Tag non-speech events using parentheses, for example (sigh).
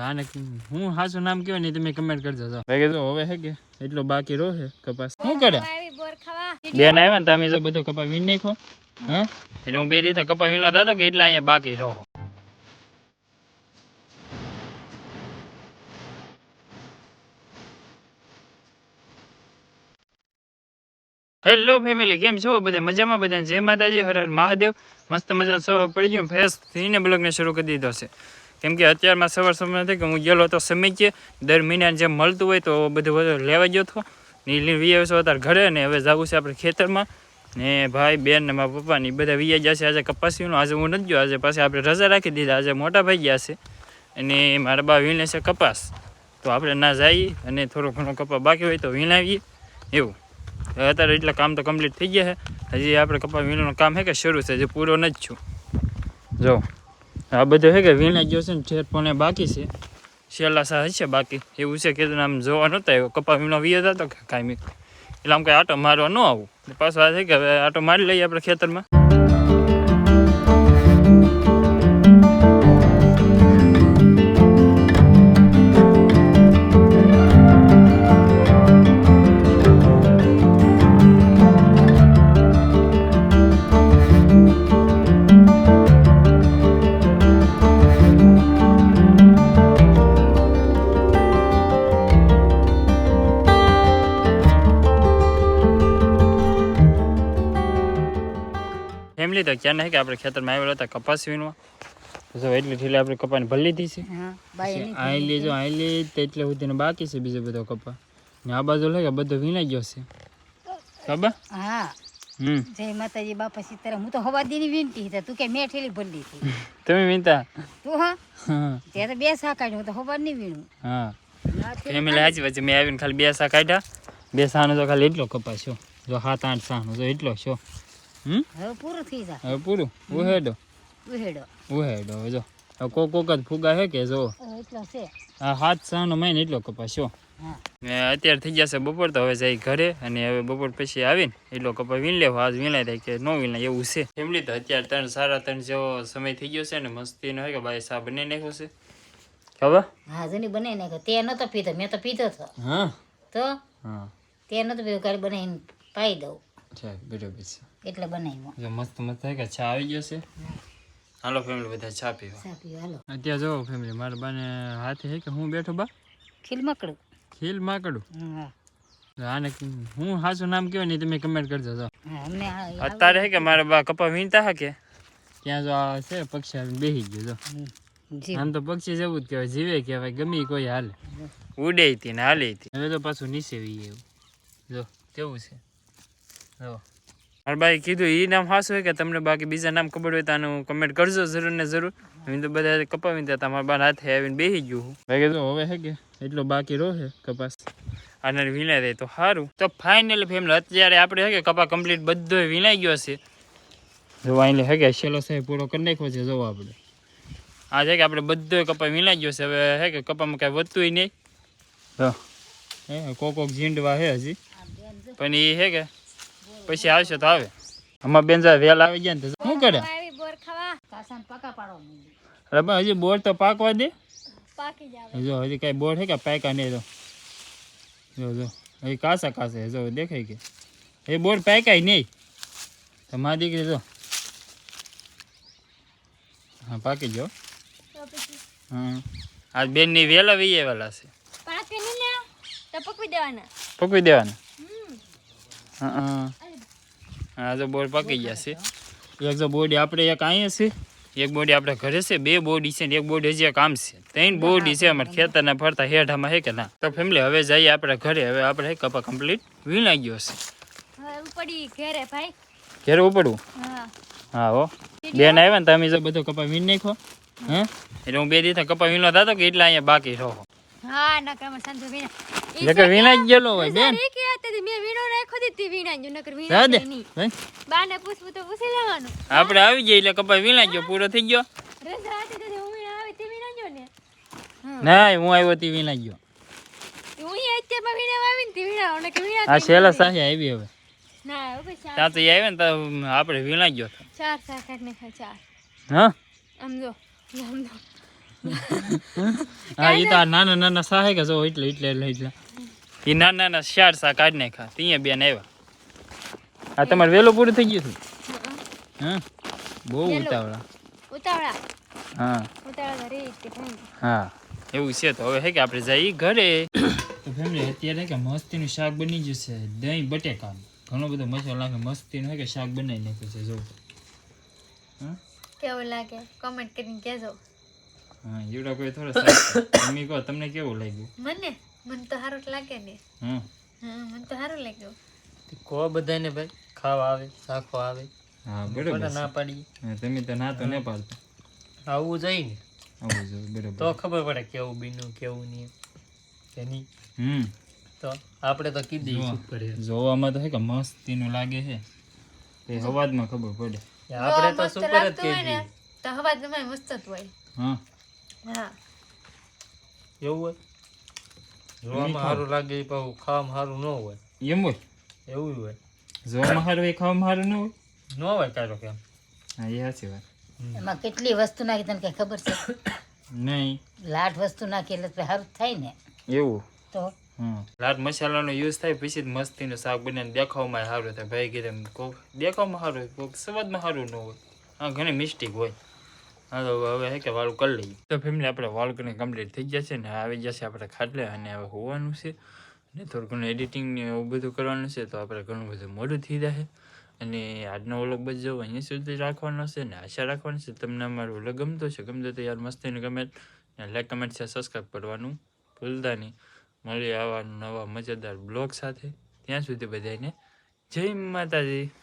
આને હું હાસું નામ કહેવાય નહીં તમે કમેન્ટ કરજો જો. ભાઈ જો હવે હે કે? એટલો બાકી રહો છે કપાસ. શું કરે? આવી બોર ખાવા. બેન આવ્યા ને તમે જો બધો કપાસ વીણ નાખો હા? એટલે હું બે રીતે કપાસ વીણવા દાદો કે એટલા અહીંયા બાકી રહો. હેલો ફેમિલી કેમ છો બધા? મજામાં બધા જય માતાજી હર મહાદેવ. મસ્ત મજા સવાર પડી ગયું ફેસ થઈને બ્લોગને શરૂ કરી દીધો છે. કેમ કે અત્યારમાં સવાર સમય નથી કે હું ગયેલો હતો સમય છે, દર મહિનાને જેમ મળતું હોય તો બધું બધું લેવા ગયો હતો. ને વી આવ્યો અત્યારે ઘરે ને હવે જવું છે આપણે ખેતરમાં. ને ભાઈ, બેન ને મારા પપ્પા ને બધા વી જશે આજે કપાસીનું, આજે હું નથી ગયો, આજે પાછી આપણે રજા રાખી દીધા, આજે મોટા ભાઈ ગયા છે. અને મારા બા વીણે છે કપાસ. તો આપણે ના જઈએ અને થોડો ઘણો કપા બાકી હોય તો વીણાવીએ. એવું. અત્યારે એટલે કામ તો કમ્પ્લીટ થઈ ગયા છે. હજી આપણે કપા વીણવાનું કામ છે કે શરૂ છે? હજી પૂરો નથી છું જો. આ બધું છે કે વીણા ગયો છે ને ઠેર પણ બાકી છે. શેલા સા હશે બાકી. એવું છે કે આમ જોવા નહોતા આવ્યો. કપા વીણો વી હતો કે કાંઈ એટલે આમ કંઈ આટો મારવા ન આવું. પાછું આ છે કે હવે આટો મારી લઈએ આપણે ખેતરમાં. ફેમિલી તો ક્યાં નહીં કે આપણે ખેતરમાં આવેલા હતા કપાસ વીણવા જો એટલી ઠીલે આપણે કપાને ભલી લીધી છે. હા લેજો અહીં લે એટલે સુધીને બાકી છે બીજો બધો કપા. ને આ બાજુ લાગે બધો વીણાઈ ગયો છે. ખબર? હા. હમ. જય માતાજી બાપા સીતારામ. હું તો હવા દીની વીણતી હતી. તું કે મેં ઠેલી હતી. (laughs) તમે વીંતા તું હા? તો બે સા કાઢ્યું હું તો હવા નહીં વીણું. હા. ફેમિલી વચ્ચે મેં આવીને ખાલી બે સા કાઢ્યા બે સાનો તો ખાલી એટલો કપાસ છો. જો સાત આઠ સાનો તો એટલો છો. હમ? હવે પૂરું થઈ જાય. હવે પૂરું? ઉહેડો. ઉહેડો. ઉહેડો જો. કોક કોક જ ફુગા હે કે જો? એટલો છે. આ હાથ સાનો માઈને એટલો કપાસ છો હા. ને અત્યારે થઈ જશે બપોર તો હવે જાય ઘરે અને હવે બપોર પછી આવીને એટલો કપા વીણ લેવો. આજ વીણાય થાય કે ન વીણાય એવું છે. ફેમિલી તો અત્યારે ત્રણ સારા ત્રણ જેવો સમય થઈ ગયો છે ને મસ્તીનો હોય કે ભાઈ સા બને નાખ્યો છે? ખબર? હા જની બનાવી નાખ્યો તે નતો પીધો મેં તો પીધો હતો હા. તો? હા. તે નતો પીધો કાલે બનાવીને પાઈ દઉં. છે બરોબર છે. એટલે બનાવ્યું. જો મસ્ત મસ્ત કે ચા આવી ગયો છે? હાલો ફેમિલી બધા ચા પીવા. સા પીવો હાલો. અત્યારે જો ફેમિલી મારા બાને હાથે હે કે હું બેઠો બા? ખીલ મકડું. ખીલ માકડું? હા. આને હું હાસું નામ કહેવાય ને તમે કમેન્ટ કરજો જો. હા અમને આ- અત્યારે હે કે મારા બા કપા વીણતા હા કે? ત્યાં જો આ છે પક્ષી આવીને બેસી ગયો જો. આમ તો પક્ષી જેવું જ કહેવાય જીવે કહેવાય ગમે કોઈ હાલે. ઉડે હતી ને હાલે હતી હવે તો પાછું નીચે એવું. જો કેવું છે? મારા ભાઈ કીધું એ નામ હાસું હોય કે તમને બાકી બીજા નામ ખબર હોય તો આનું કમેન્ટ કરજો જરૂર ને જરૂર. હું તો બધા કપાવી દેતા મારા બાર હાથે આવીને બેસી ગયું ભાઈ કીધું હવે હે કે એટલો બાકી રહે કપાસ. આને વિનાઈ દે તો સારું તો ફાઇનલી ફેમિલી અત્યારે આપણે હે કે કપા કમ્પ્લીટ બધો વિનાઈ ગયો છે. જો અહીં હે કે છેલ્લો સાહેબ પૂરો કરી નાખ્યો છે જોવો આપણે. આ છે કે આપણે બધો કપા વિનાઈ ગયો છે. હવે હે કે કપામાં કાંઈ વધતું નહીં. હે. કોક કોક ઝીંડવા હે હજી. પણ એ હે કે પછી આવશે તો આવે. આમાં બેન વેલ આવી ગયા ને શું કરે? આવી બોર ખાવા. કાસાને પાકા પાડવા માંડી અરે બા હજી બોર તો પાકવા દે. જો હજી કાંઈ બોર છે કે પાકા નહીં તો? જો જો. હજી કાસા કાસા જો દેખાય કે. એ બોર પાકાય નહીં. તો મારી દીકરી જો. હા પાકી ગયો હા. આ બેનની વેલા વીએ વેલા છે. ને? પકવી દેવાના. પકવી દેવાના? હા હા. હા તો બોર પાકી ગયા છે. એક તો બોડી આપણે એક અહીંયા છે એક બોડી આપણે ઘરે છે બે બોડી છે ને એક બોડી હજી કામ છે. ત્રણ બોડી છે અમારે ખેતરના ફરતા હેઠામાં હે કે ના? તો ફેમિલી હવે જઈએ આપણે ઘરે હવે આપણે હે કપા કમ્પ્લીટ વીણાઈ ગયો છે. ઉપડી ઘેરે ભાઈ. ઘરે ઉપડવું? હા. હા હો. બેન આવ્યા ને તમે જો બધો કપા વીણ નાખો હે? એટલે હું બે દિવસ કપા વીણો થતો કે એટલે અહીંયા બાકી રહો. હા નકરમાં સંતો વીણા એટલે કે વીણાઈ જ ગયેલો હોય બેન એ કે હતી મેં વીણો રાખો દીધી વીણા જો નકર જા વીણા દે નહીં હે? બાને પૂછવું તો પૂછી લેવાનું આપણે આવી જઈએ એટલે કપા વીણાઈ ગયો પૂરો થઈ ગયો રજા હતી તો હું વીણા આવી તે વીણા જો ને ના હું આવ્યો તે વીણાઈ ગયો હું અહીં અત્યારમાં વીણા આવી ને તે વીણા નકર વીણા આ છેલ્લા સાહે આવી હવે ના હવે ચાર ત્યાં તો એ આવે ને તો આપણે વીણાઈ ગયો હતો ચાર શાક ને ખા ચાર હા આમ જો આમ જો હા એ તો નાના નાના સાહે કે જો એટલે એટલે એટલે એટલે એ નાના નાના શાર સા કાઢ નાખા ત્યાં બેન આવ્યા. આ તમારે વેલો પૂરું થઈ ગયું હા. બહુ ઉતાવળા. ઉતાવળા? હા. ઉતાવળા ઘરે હા. એવું છે તો હવે હે કે આપણે જઈએ ઘરે. તો ફેમિલી અત્યારે કે મસ્તીનું શાક બની ગયું છે દહીં બટેકા. ઘણો બધો મસાલો લાગે મસ્તીનું હે કે શાક બનાવી નાખ્યું છે જો. હા કેવું લાગે? કોમેન્ટ કરીને કહેજો. હા યુડા કોઈ થોડો મમ્મી તમે કહો તમને કેવું લાગ્યું? મને? મને તો સારું જ લાગે ને. હા. હા મને તો સારું લાગ્યું. કો બધાને ભાઈ ખાવા આવે શાખો આવે. હા બરાબર ના પાડી પાડીએ તમે તો ના તો ન પાડતા. આવવું જોઈએ ને. આવું જો બરોબર. તો ખબર પડે કેવું બીનું કેવું નહીં. એની હમ. તો આપણે તો કીધી જોવામાં તો હે કે મસ્તીનું લાગે છે. એ અવાજમાં ખબર પડે. આપણે તો સુપર જ કીધી તો હવા તમારે મસ્ત જ હોય. હા. હા. એવું હોય? જોવામાં સારું લાગે એ પાછું ખાવામાં સારું ન હોય. એમ હોય? એવું હોય. જોવામાં સારું એ ખાવામાં સારું ન હોય? ન હોય કારો કેમ. હા એ સાચી વાત. એમાં કેટલી વસ્તુ નાખી તને કઈ ખબર છે? નહીં. લાટ વસ્તુ નાખી એટલે સારું થાય ને. એવું? તો? હા લાટ મસાલાનો યુઝ થાય પછી જ મસ્તીનું શાક બને દેખાવમાં સારું થાય. ભાઈ કીધે એમ કોક દેખાવમાં સારું હોય કોક સ્વાદમાં સારું ન હોય. હા ઘણી મિસ્ટેક હોય. હા, તો હવે હે કે વાળું કરી લઈએ. તો ફેમિલી આપણે વાળ કરીને કમ્પ્લીટ થઈ ગયા છે ને આવી જશે આપણે ખાટલે અને હવે હોવાનું છે. અને થોડું ઘણું એડિટિંગ ને એવું બધું કરવાનું છે તો આપણે ઘણું બધું મોડું થઈ જશે અને આજનો વ્લોગ જો અહીંયા સુધી રાખવાનો છે ને આશા રાખવાની છે તમને અમારો વ્લોગ ગમતો છે ગમતો તો યાર મસ્તીની કમેન્ટ લાઈક કમેન્ટ છે સબસ્ક્રાઈબ કરવાનું ભૂલતા નહીં. મળીએ આવા નવા મજેદાર બ્લોગ સાથે. ત્યાં સુધી બધાને જય માતાજી.